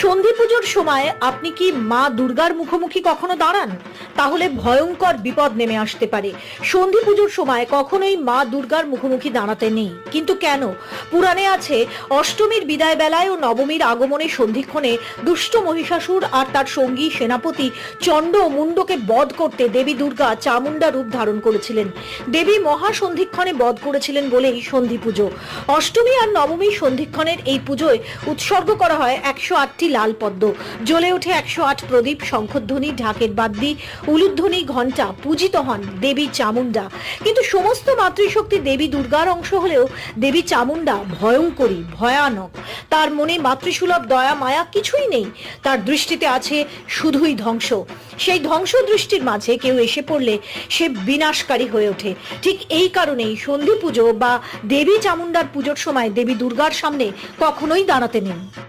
সন্ধি পুজোর সময় আপনি কি মা দুর্গার মুখোমুখি কখনো দাঁড়ান? তাহলে ভয়ঙ্কর বিপদ নেমে আসতে পারে। সন্ধি পুজোর সময় কখনোই মা দুর্গার মুখোমুখি দাঁড়াতে নেই। কিন্তু কেন? পুরাণে আছে, অষ্টমীর বিদায় বেলায় ও নবমীর আগমনে সন্ধিক্ষণে দুষ্ট মহিষাসুর আর তার সঙ্গী সেনাপতি চণ্ড ও মুন্ডকে বধ করতে দেবী দুর্গা চামুন্ডা রূপ ধারণ করেছিলেন। দেবী মহা সন্ধিক্ষণে বধ করেছিলেন বলেই সন্ধি পুজো অষ্টমী আর নবমী সন্ধিক্ষণের এই পুজোয় উৎসর্গ করা হয় একশো আটটি লাল পদ্ম। জ্বলে ওঠে একশো আট প্রদীপ, শঙ্খধ্বনি, ঢাকের বাদ্যি, উলুধ্বনি ঘণ্টা, পূজিত হন দেবী চামুন্ডা কিন্তু সমস্ত মাতৃশক্তি দেবী দুর্গার অংশ হলেও দেবী চামুন্ডা ভয়ঙ্করী, ভয়ানক। তার মনে মাতৃসুলভ দয়া, মায়া কিছুই নেই। তার দৃষ্টিতে আছে শুধুই ধ্বংস। সেই ধ্বংস দৃষ্টির মাঝে কেউ এসে পড়লে সে বিনাশকারী হয়ে ওঠে। ঠিক এই কারণেই সন্ধি পুজো বা দেবী চামুন্ডার পুজোর সময় দেবী দুর্গার সামনে কখনোই দাঁড়াতে নেই।